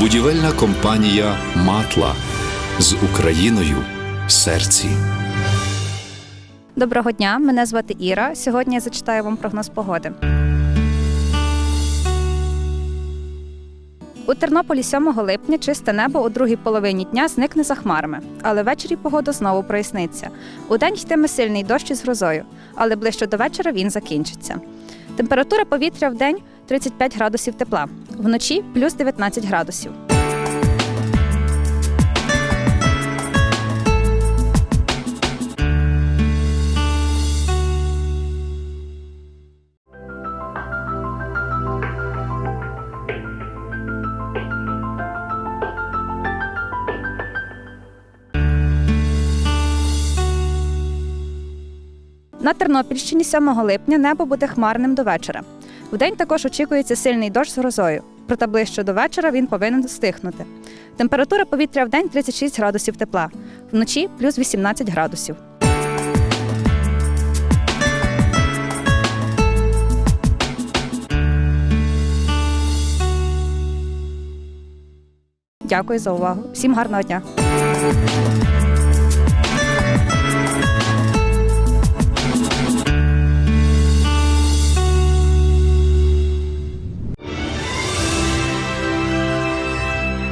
Будівельна компанія Матла з Україною в серці. Доброго дня, мене звати Іра. Сьогодні я зачитаю вам прогноз погоди. У Тернополі 7 липня чисте небо у другій половині дня зникне за хмарами, але ввечері погода знову проясниться. Удень йтиме сильний дощ із грозою, але ближче до вечора він закінчиться. Температура повітря в день 35 градусів тепла, вночі плюс 19 градусів. На Тернопільщині 7 липня небо буде хмарним до вечора. Вдень також очікується сильний дощ з грозою, проте ближче до вечора він повинен стихнути. Температура повітря в день 36 градусів тепла, вночі плюс 18 градусів. Дякую за увагу. Всім гарного дня!